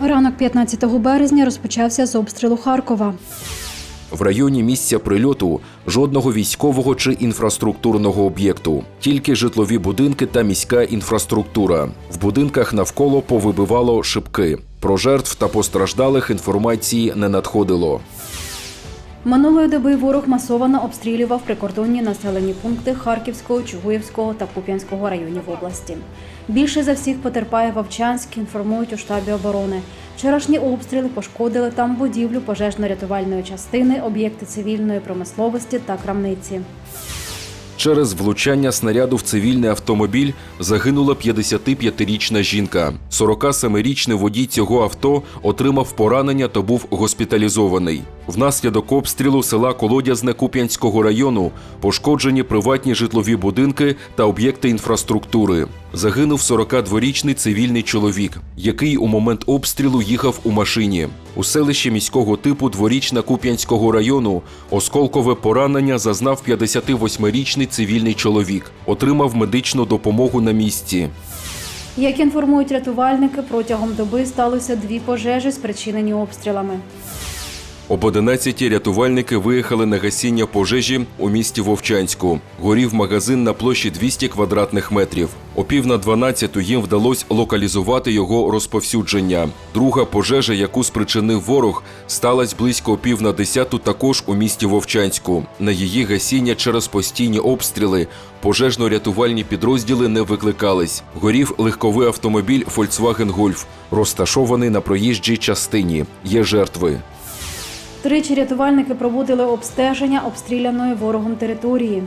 Ранок 15 березня розпочався з обстрілу Харкова. В районі місця прильоту жодного військового чи інфраструктурного об'єкту, тільки житлові будинки та міська інфраструктура. В будинках навколо повибивало шибки. Про жертв та постраждалих інформації не надходило. Минулої доби ворог масовано обстрілював прикордонні населені пункти Харківського, Чугуївського та Куп'янського районів області. Більше за всіх потерпає Вовчанськ, інформують у штабі оборони. Вчорашні обстріли пошкодили там будівлю пожежно-рятувальної частини, об'єкти цивільної промисловості та крамниці. Через влучання снаряду в цивільний автомобіль загинула 55-річна жінка. 47-річний водій цього авто отримав поранення та був госпіталізований. Внаслідок обстрілу села Колодязне Куп'янського району пошкоджені приватні житлові будинки та об'єкти інфраструктури. Загинув 42-річний цивільний чоловік, який у момент обстрілу їхав у машині. У селищі міського типу дворічна Куп'янського району осколкове поранення зазнав 58-річний цивільний чоловік. Отримав медичну допомогу на місці. Як інформують рятувальники, протягом доби сталося дві пожежі, спричинені обстрілами. Об 11 рятувальники виїхали на гасіння пожежі у місті Вовчанську. Горів магазин на площі 200 квадратних метрів. О пів на 12 їм вдалося локалізувати його розповсюдження. Друга пожежа, яку спричинив ворог, сталася близько пів на 10 також у місті Вовчанську. На її гасіння через постійні обстріли пожежно-рятувальні підрозділи не викликались. Горів легковий автомобіль Volkswagen Golf, розташований на проїжджій частині. Є жертви. Тричі рятувальники проводили обстеження обстріляної ворогом території.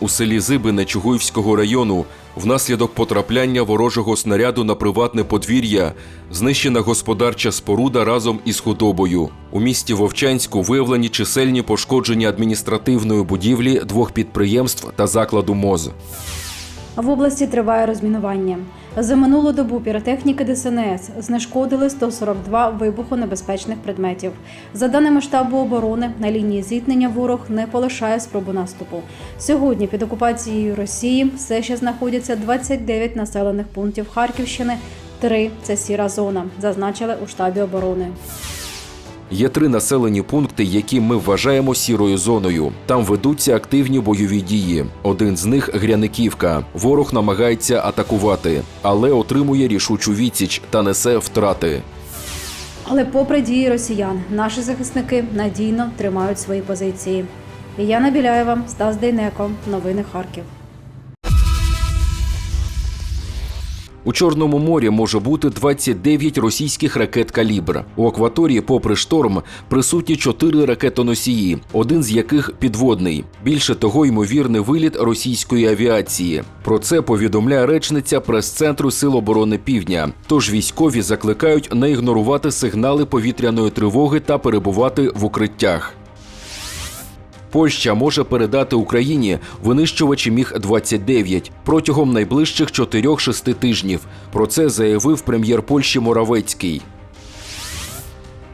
У селі Зибине Чугуївського району внаслідок потрапляння ворожого снаряду на приватне подвір'я знищена господарча споруда разом із худобою. У місті Вовчанську виявлені чисельні пошкодження адміністративної будівлі двох підприємств та закладу МОЗ. В області триває розмінування. За минулу добу піротехніки ДСНС знешкодили 142 вибухонебезпечних предметів. За даними штабу оборони, на лінії зіткнення ворог не полишає спробу наступу. Сьогодні під окупацією Росії все ще знаходяться 29 населених пунктів Харківщини. Три це сіра зона, зазначили у штабі оборони. Є три населені пункти, які ми вважаємо сірою зоною. Там ведуться активні бойові дії. Один з них Гряниківка. Ворог намагається атакувати, але отримує рішучу відсіч та несе втрати. Але попри дії росіян, наші захисники надійно тримають свої позиції. Яна Біляєва, Стас Дейнеко. Новини Харків. У Чорному морі може бути 29 російських ракет калібр. У акваторії, попри шторм, присутні чотири ракетоносії, один з яких підводний. Більше того, ймовірний виліт російської авіації. Про це повідомляє речниця прес-центру Сил оборони Півдня. Тож військові закликають не ігнорувати сигнали повітряної тривоги та перебувати в укриттях. Польща може передати Україні винищувачі міг 29 протягом найближчих 4-6 тижнів. Про це заявив прем'єр Польщі Моравецький.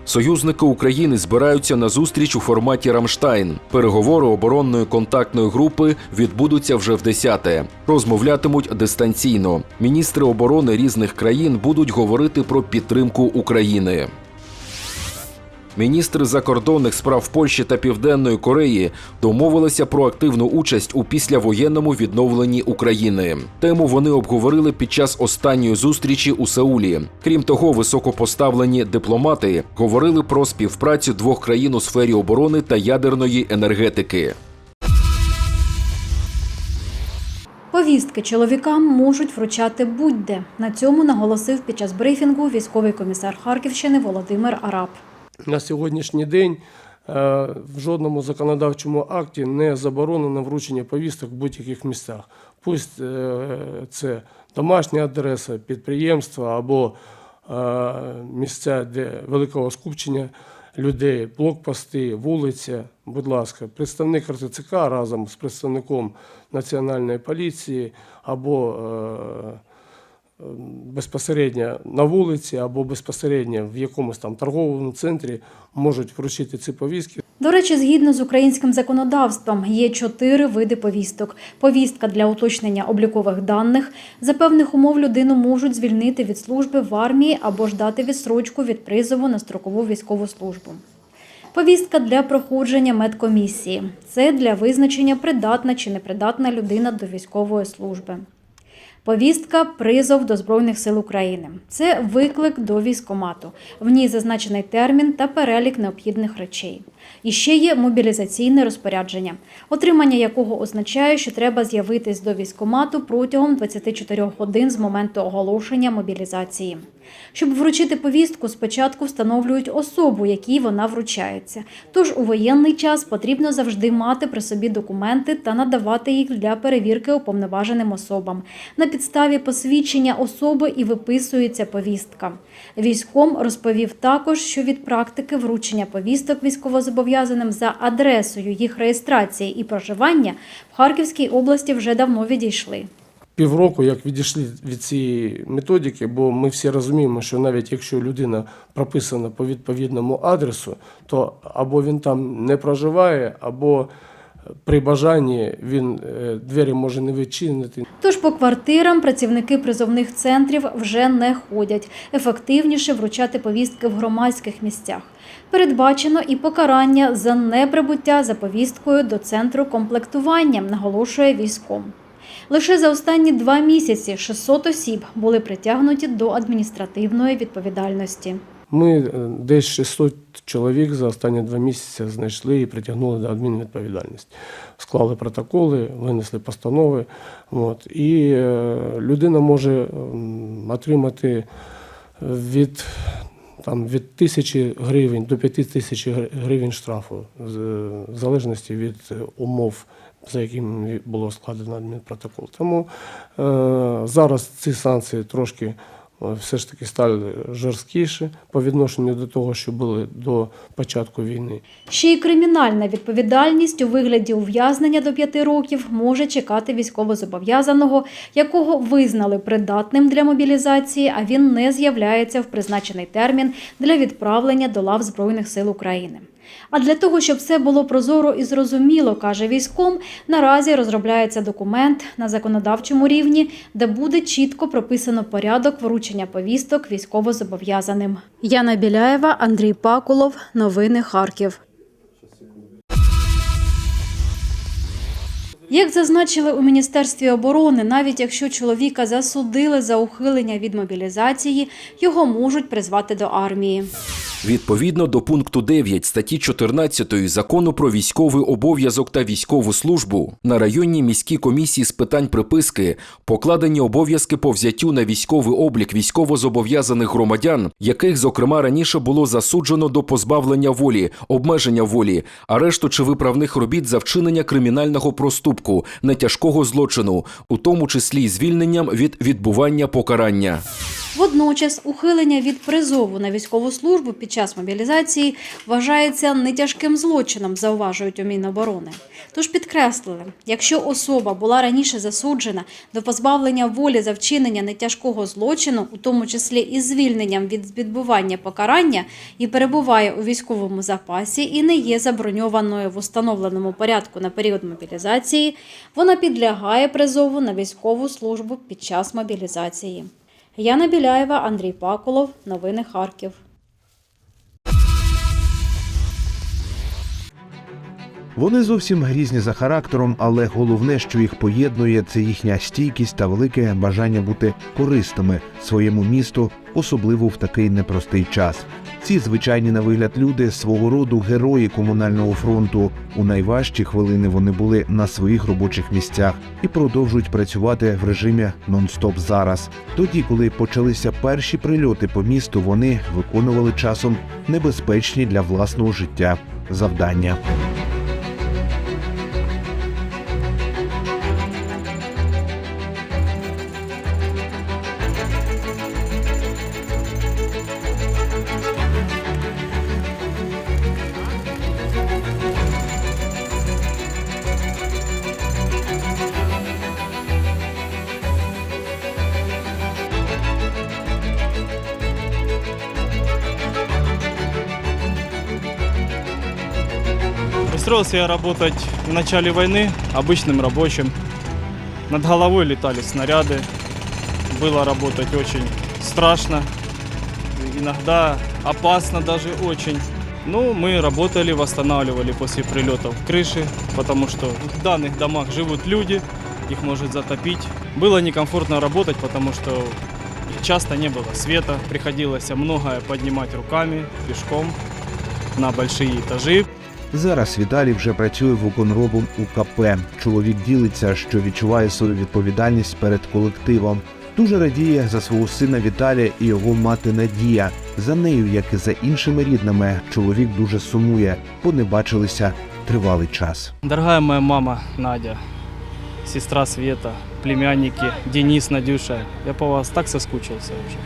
Союзники України збираються на зустріч у форматі Рамштайн. Переговори оборонної контактної групи відбудуться вже в 10-те. Розмовлятимуть дистанційно. Міністри оборони різних країн будуть говорити про підтримку України. Міністри закордонних справ Польщі та Південної Кореї домовилися про активну участь у післявоєнному відновленні України. Тему вони обговорили під час останньої зустрічі у Сеулі. Крім того, високопоставлені дипломати говорили про співпрацю двох країн у сфері оборони та ядерної енергетики. Повістки чоловікам можуть вручати будь-де. На цьому наголосив під час брифінгу військовий комісар Харківщини Володимир Араб. На сьогоднішній день е, в жодному законодавчому акті не заборонено вручення повісток в будь-яких місцях. Пусть е, це домашня адреса, підприємства або е, місця де великого скупчення людей, блокпости, вулиця. Будь ласка, представник РТЦК разом з представником Національної поліції або безпосередньо на вулиці або безпосередньо в якомусь там торговому центрі можуть вручити ці повістки. До речі, згідно з українським законодавством, є чотири види повісток: повістка для уточнення облікових даних. За певних умов людину можуть звільнити від служби в армії або ж дати відсрочку від призову на строкову військову службу. Повістка для проходження медкомісії. Це для визначення придатна чи непридатна людина до військової служби. Повістка призов до Збройних сил України. Це виклик до військомату. В ній зазначений термін та перелік необхідних речей. І ще є мобілізаційне розпорядження, отримання якого означає, що треба з'явитись до військомату протягом 24 годин з моменту оголошення мобілізації. Щоб вручити повістку, спочатку встановлюють особу, якій вона вручається. Тож у воєнний час потрібно завжди мати при собі документи та надавати їх для перевірки уповноваженим особам. На підставі посвідчення особи і виписується повістка. Військом розповів також, що від практики вручення повісток військовозобов'язаним за адресою їх реєстрації і проживання в Харківській області вже давно відійшли. Півроку, як відійшли від цієї методики, бо ми всі розуміємо, що навіть якщо людина прописана по відповідному адресу, то або він там не проживає, або при бажанні він е, двері може не відчинити. Тож по квартирам працівники призовних центрів вже не ходять. Ефективніше вручати повістки в громадських місцях. Передбачено і покарання за неприбуття за повісткою до центру комплектування, наголошує військом. Лише за останні два місяці 600 осіб були притягнуті до адміністративної відповідальності. Ми е, десь 600 чоловік за останні два місяці знайшли і притягнули до адмінвідповідальності. Склали протоколи, винесли постанови. От, і е, людина може отримати від, там, від тисячі гривень до п'яти тисяч гривень штрафу, в залежності від е, умов, за якими було складено адмінпротокол. Тому е, зараз ці санкції трошки е, все ж таки стали жорсткіші по відношенню до того, що були до початку війни. Ще й кримінальна відповідальність у вигляді ув'язнення до п'яти років може чекати військовозобов'язаного, якого визнали придатним для мобілізації, а він не з'являється в призначений термін для відправлення до лав Збройних сил України. А для того, щоб все було прозоро і зрозуміло, каже військом, наразі розробляється документ на законодавчому рівні, де буде чітко прописано порядок вручення повісток військовозобов'язаним. Яна Біляєва, Андрій Пакулов. Новини Харків. Як зазначили у Міністерстві оборони, навіть якщо чоловіка засудили за ухилення від мобілізації, його можуть призвати до армії. Відповідно до пункту 9 статті 14 закону про військовий обов'язок та військову службу на районній міській комісії з питань приписки покладені обов'язки по взяттю на військовий облік військовозобов'язаних громадян, яких, зокрема, раніше було засуджено до позбавлення волі, обмеження волі, арешту чи виправних робіт за вчинення кримінального проступку, нетяжкого злочину, у тому числі звільненням від відбування покарання. Водночас ухилення від призову на військову службу під час мобілізації вважається нетяжким злочином, зауважують у Міноборони. Тож підкреслили, якщо особа була раніше засуджена до позбавлення волі за вчинення нетяжкого злочину, у тому числі із звільненням від відбування покарання, і перебуває у військовому запасі і не є заброньованою в установленому порядку на період мобілізації, вона підлягає призову на військову службу під час мобілізації. Яна Біляєва, Андрій Паколов. Новини Харків. Вони зовсім різні за характером, але головне, що їх поєднує, це їхня стійкість та велике бажання бути корисними своєму місту, особливо в такий непростий час. Ці звичайні на вигляд люди свого роду герої комунального фронту. У найважчі хвилини вони були на своїх робочих місцях і продовжують працювати в режимі нон-стоп зараз. Тоді, коли почалися перші прильоти по місту, вони виконували часом небезпечні для власного життя завдання. Устроился я работать в начале войны обычным рабочим. Над головой летали снаряды. Было работать очень страшно, иногда опасно даже очень. Ну, мы работали, восстанавливали после прилетов крыши, потому что в данных домах живут люди, их может затопить. Было некомфортно работать, потому что часто не было света, приходилось многое поднимать руками, пешком на большие этажи. Зараз Віталій вже працює виконробом у КП. Чоловік ділиться, що відчуває свою відповідальність перед колективом. Дуже радіє за свого сина Віталія і його мати Надія. За нею, як і за іншими рідними, чоловік дуже сумує, бо не бачилися тривалий час. Дорогая моя мама Надя, сестра Света, племянники Денис, Надюша, я по вас так соскучился уже.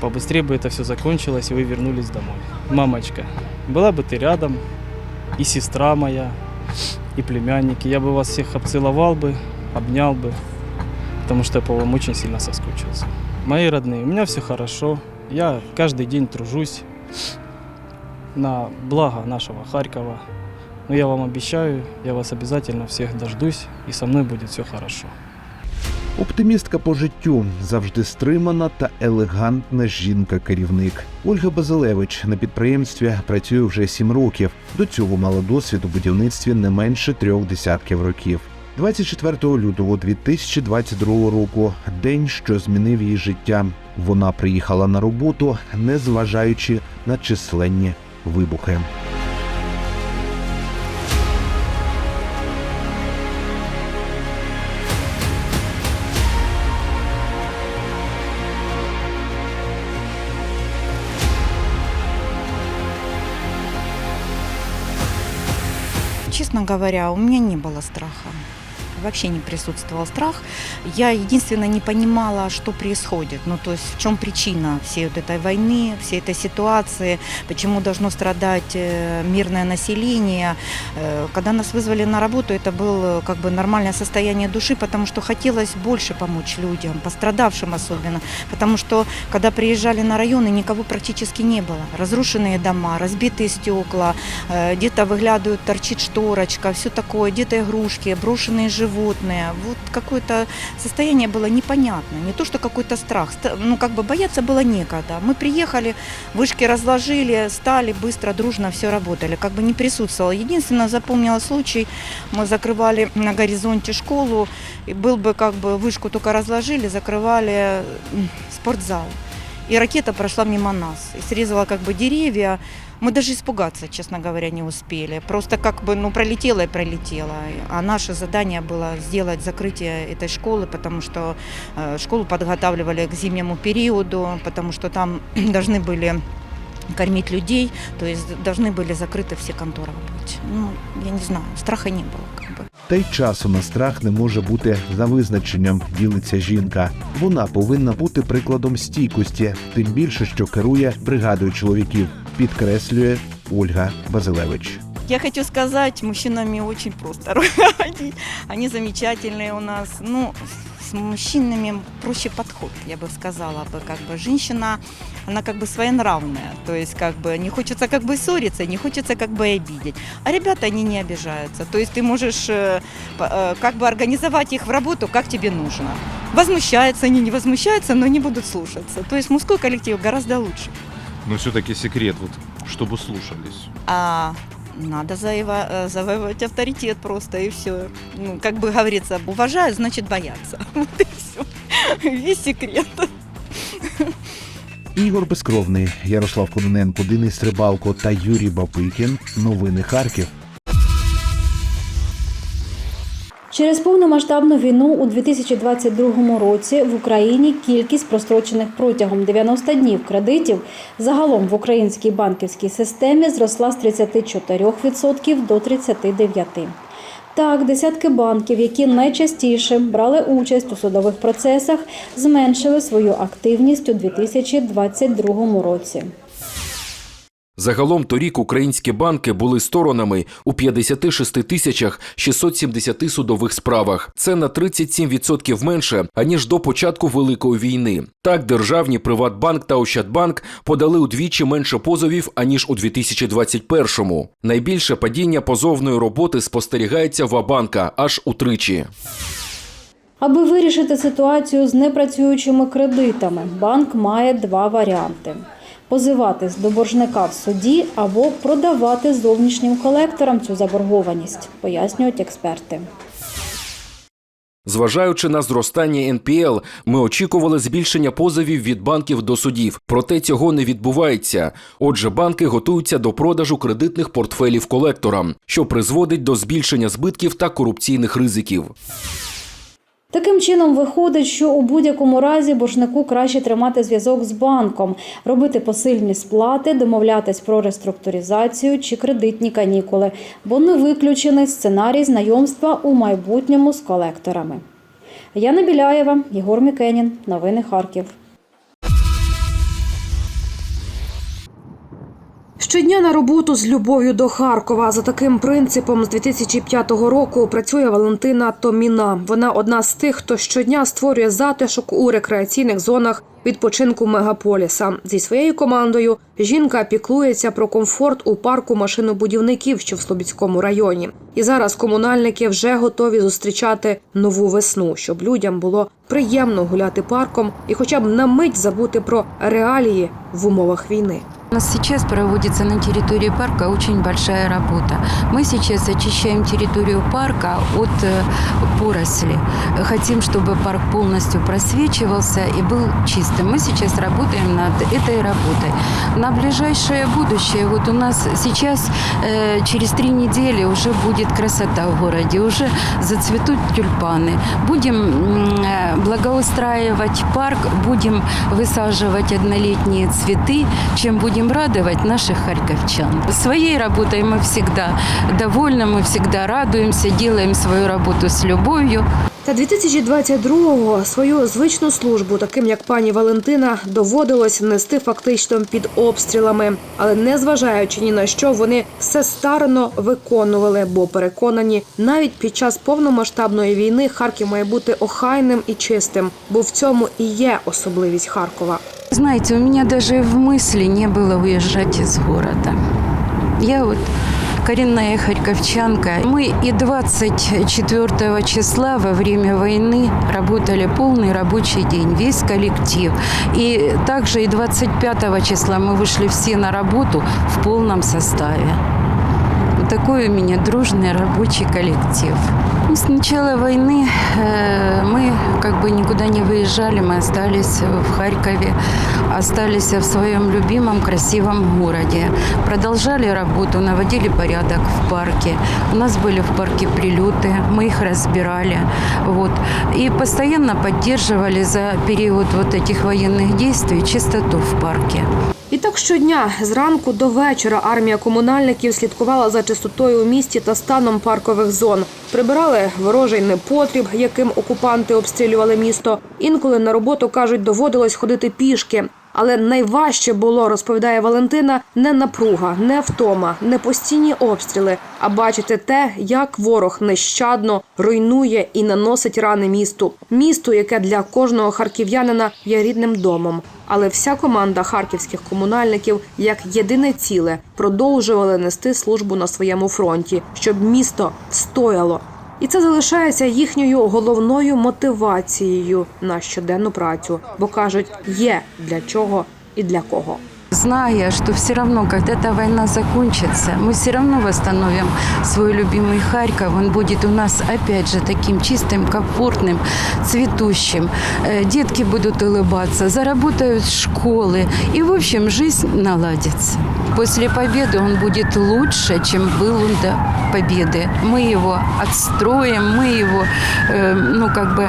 Побыстрее бы это все закончилось, и вы вернулись домой. Мамочка, была бы ты рядом, и сестра моя, и племянники. Я бы вас всех обцеловал бы, обнял бы, потому что я по вам очень сильно соскучился. Мои родные, у меня все хорошо. Я каждый день тружусь на благо нашего Харькова. Но я вам обещаю, я вас обязательно всех дождусь, и со мной будет все хорошо. Оптимістка по життю, завжди стримана та елегантна жінка-керівник. Ольга Базилевич на підприємстві працює вже сім років. До цього мала досвід у будівництві не менше трьох десятків років. 24 лютого 2022 року день, що змінив її життя. Вона приїхала на роботу, не зважаючи на численні вибухи. Честно говоря, у меня не было страха. Вообще не присутствовал страх. Я единственное не понимала, что происходит. Ну, то есть в чем причина всей вот этой войны, всей этой ситуации, почему должно страдать э, мирное население. Э, Когда нас вызвали на работу, это было как бы нормальное состояние души, потому что хотелось больше помочь людям, пострадавшим особенно. Потому что когда приезжали на районы, никого практически не было. Разрушенные дома, разбитые стекла, э, где-то выглядывают, торчит шторочка, все такое, где-то игрушки, брошенные животные. Вот какое-то состояние было непонятно. Не то, что какой-то страх. ст- Ну, как бы бояться было некогда. Мы приехали, вышки разложили, стали быстро, дружно все работали. Как бы не присутствовал. Единственное, запомнила случай, мы закрывали на горизонте школу, и был бы как бы вышку только разложили, закрывали м, спортзал. И ракета прошла мимо нас и срезала как бы деревья. Мы даже испугаться, честно говоря, не успели. Просто как бы ну, пролетела и пролетела. А наше задание было сделать закрытие этой школы, потому что э, школу подготавливали к зимнему периоду, потому что там должны были кормить людей, то есть должны были закрыты все конторы быть. Ну, я не знаю, страха не было как бы. Та й часу на страх не може бути за визначенням, ділиться жінка. Вона повинна бути прикладом стійкості, тим більше, що керує бригадою чоловіків, підкреслює Ольга Базилевич. Я хочу сказать, мужчинами очень просто руководить. Они замечательные у нас. Ну, мужчинами проще подход, я бы сказала бы. Как бы женщина, она как бы своенравная. То есть как бы не хочется как бы ссориться, не хочется как бы обидеть. А ребята, они не обижаются. То есть ты можешь э, э, как бы организовать их в работу, как тебе нужно. Возмущаются они, не возмущаются, но не будут слушаться. То есть мужской коллектив гораздо лучше. Но все-таки секрет, вот, чтобы слушались. А надо заева- э, завоевать авторитет просто и все. Ну, как бы говорится, уважаю, значит боятся. Вот и все. Весь секрет. Ігор Безкровний, Ярослав Кононенко, Денис Рибалко та Юрій Бапикін. Новини Харків. Через повномасштабну війну у 2022 році в Україні кількість прострочених протягом 90 днів кредитів загалом в українській банківській системі зросла з 34% до 39%. Так, десятки банків, які найчастіше брали участь у судових процесах, зменшили свою активність у 2022 році. Загалом торік українські банки були сторонами у 56 тисячах 670 судових справах. Це на 37% менше аніж до початку великої війни. Так, державні Приватбанк та Ощадбанк подали удвічі менше позовів аніж у 2021-му. Найбільше падіння позовної роботи спостерігається в Абанка аж утричі. Аби вирішити ситуацію з непрацюючими кредитами, банк має два варіанти: позиватись до боржника в суді або продавати зовнішнім колекторам цю заборгованість, пояснюють експерти. Зважаючи на зростання НПЛ, ми очікували збільшення позовів від банків до судів. Проте цього не відбувається. Отже, банки готуються до продажу кредитних портфелів колекторам, що призводить до збільшення збитків та корупційних ризиків. Таким чином виходить, що у будь-якому разі боржнику краще тримати зв'язок з банком, робити посильні сплати, домовлятись про реструктуризацію чи кредитні канікули, бо не виключений сценарій знайомства у майбутньому з колекторами. Яна Біляєва, Єгор Мікенін. Новини Харків. Щодня на роботу з любов'ю до Харкова. За таким принципом з 2005 року працює Валентина Томіна. Вона одна з тих, хто щодня створює затишок у рекреаційних зонах відпочинку мегаполіса. Зі своєю командою жінка піклується про комфорт у парку машинобудівників, що в Слобідському районі. І зараз комунальники вже готові зустрічати нову весну, щоб людям було приємно гуляти парком і, хоча б на мить забути про реалії в умовах війни. Нас сейчас проводится на территории парка очень большая работа. Мы сейчас очищаем территорию парка от э, поросли. Хотим, чтобы парк полностью просвечивался и был чистым. Мы сейчас работаем над этой работой. На ближайшее будущее, вот у нас сейчас э, через три недели уже будет красота в городе, уже зацветут тюльпаны. Будем э, благоустраивать парк, будем высаживать однолетние цветы, чем будем радовать наших харьковчан. Своей работой мы всегда довольны, мы всегда радуемся, делаем свою работу с любовью. Та 2022-го свою звичну службу, таким як пані Валентина, доводилось нести фактично під обстрілами, але незважаючи ні на що, вони все старано виконували, бо переконані, навіть під час повномасштабної війни Харків має бути охайним і чистим, бо в цьому і є особливість Харкова. Знаете, у меня даже в мысли не было уезжать из города. Я вот коренная харьковчанка. Мы и 24 числа во время войны работали полный рабочий день, весь коллектив. И также и 25 числа мы вышли все на работу в полном составе. Вот такой у меня дружный рабочий коллектив. С начала войны э, мы как бы никуда не выезжали, мы остались в Харькове, остались в своем любимом красивом городе. Продолжали работу, наводили порядок в парке. У нас были в парке прилеты, мы их разбирали. Вот. И постоянно поддерживали за период вот этих военных действий чистоту в парке. І так щодня зранку до вечора армія комунальників слідкувала за чистотою у місті та станом паркових зон. Прибирали ворожий непотріб, яким окупанти обстрілювали місто. Інколи на роботу кажуть, доводилось ходити пішки. Але найважче було, розповідає Валентина, не напруга, не втома, не постійні обстріли, а бачити те, як ворог нещадно руйнує і наносить рани місту. Місту, яке для кожного харків'янина є рідним домом. Але вся команда харківських комунальників, як єдине ціле, продовжували нести службу на своєму фронті, щоб місто стояло. І це залишається їхньою головною мотивацією на щоденну працю, бо кажуть, є для чого і для кого. Зная, что все равно, когда эта война закончится, мы все равно восстановим свой любимый Харьков. Он будет у нас, опять же, таким чистым, комфортным, цветущим. Э, Детки будут улыбаться, заработают школы. И, в общем, жизнь наладится. После победы он будет лучше, чем был он до победы. Мы его отстроим, мы его, э, ну, как бы,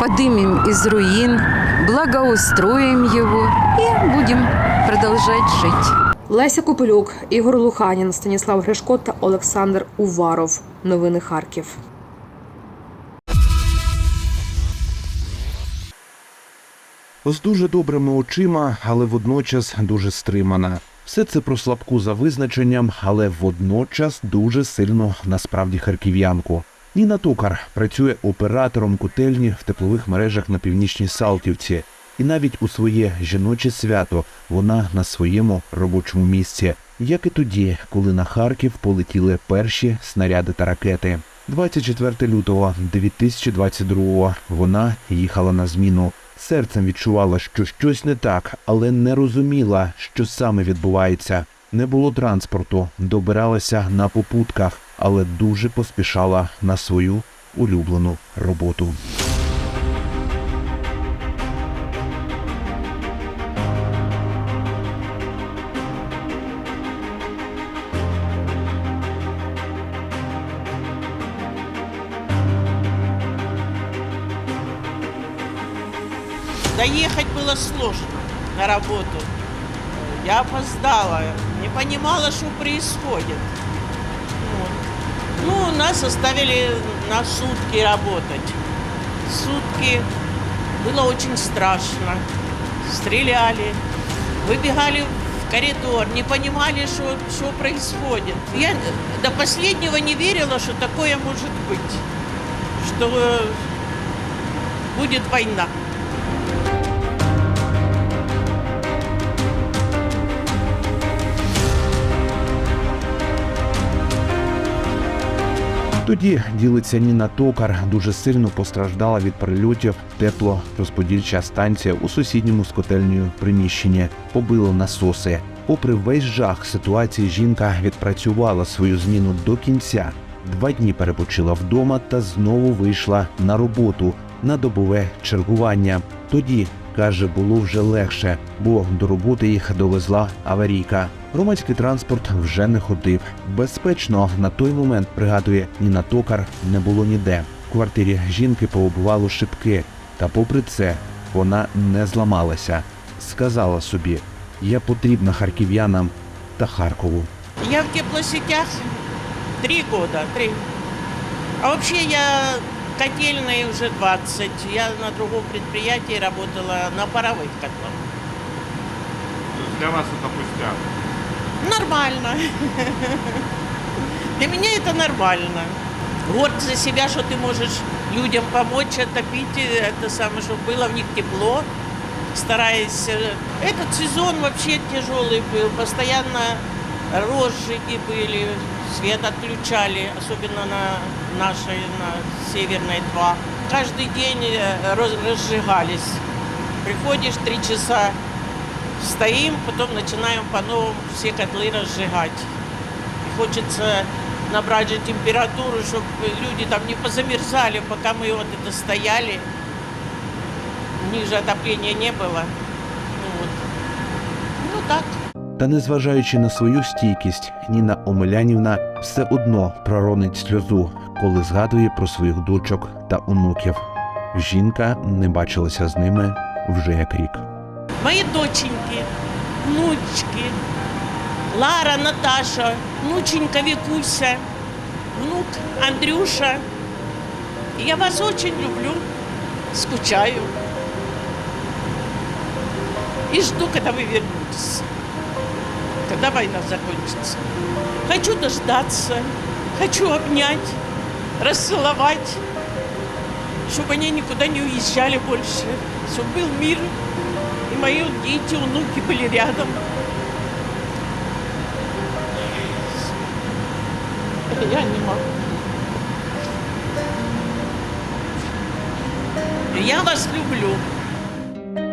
подымем из руин, благоустроим его и будем продолжать жить. Леся Копилюк, Ігор Луханін, Станіслав Гришко та Олександр Уваров. Новини Харків. з дуже добрими очима, але водночас дуже стримана. Все це про слабку за визначенням, але водночас дуже сильно насправді харків'янку. Ніна Токар працює оператором котельні в теплових мережах на північній Салтівці. І навіть у своє жіноче свято вона на своєму робочому місці, як і тоді, коли на Харків полетіли перші снаряди та ракети. 24 лютого 2022 вона їхала на зміну. Серцем відчувала, що щось не так, але не розуміла, що саме відбувається. Не було транспорту, добиралася на попутках, але дуже поспішала на свою улюблену роботу. Доехать было сложно на работу. Я опоздала, не понимала, что происходит. Вот. Ну, нас оставили на сутки работать. Сутки. Было очень страшно. Стреляли, выбегали в коридор, не понимали, что, что происходит. Я до последнего не верила, что такое может быть, что э, будет война. Тоді ділиться Ніна Токар, дуже сильно постраждала від прильотів теплорозподільча станція у сусідньому з котельнею приміщенні. Побило насоси. Попри весь жах ситуації, жінка відпрацювала свою зміну до кінця. Два дні перепочила вдома та знову вийшла на роботу на добове чергування. Тоді каже, було вже легше, бо до роботи їх довезла аварійка. Громадський транспорт вже не ходив. Безпечно на той момент пригадує Ніна Токар не було ніде. В квартирі жінки поубивало шибки, та попри це вона не зламалася. Сказала собі: я потрібна харків'янам та Харкову. Я в теплосетях три года, три. А вообще я котельной уже 20. Я на другом предприятии работала на паровых котлах. Для вас это пустяк. Нормально. Для меня это нормально. Горд за себя, что ты можешь людям помочь отопить, это самое, чтобы было в них тепло. Стараясь. э, Этот сезон вообще тяжелый был. Постоянно розжиги были, свет отключали, особенно на нашей, на Северной 2. Каждый день э, раз- разжигались. Приходишь три часа, стоим, потом начинаем по-новому все котлы разжигать. Хочется набрать же температуру, чтобы люди там не позамерзали, пока мы вот это стояли. Ниже отопления не было. Ну, вот. ну так. Та незважаючи на свою стійкість, Ніна Омелянівна все одно проронить сльозу, коли згадує про своїх дочок та онуків. Жінка не бачилася з ними вже як рік. Мои доченьки, внучки, Лара, Наташа, внученька Викуся, внук Андрюша. Я вас очень люблю, скучаю. И жду, когда вы вернетесь, когда война закончится. Хочу дождаться, хочу обнять, расцеловать, чтобы они никуда не уезжали больше, чтобы был мир, и мои дети, внуки были рядом. Я не могу. Я вас люблю.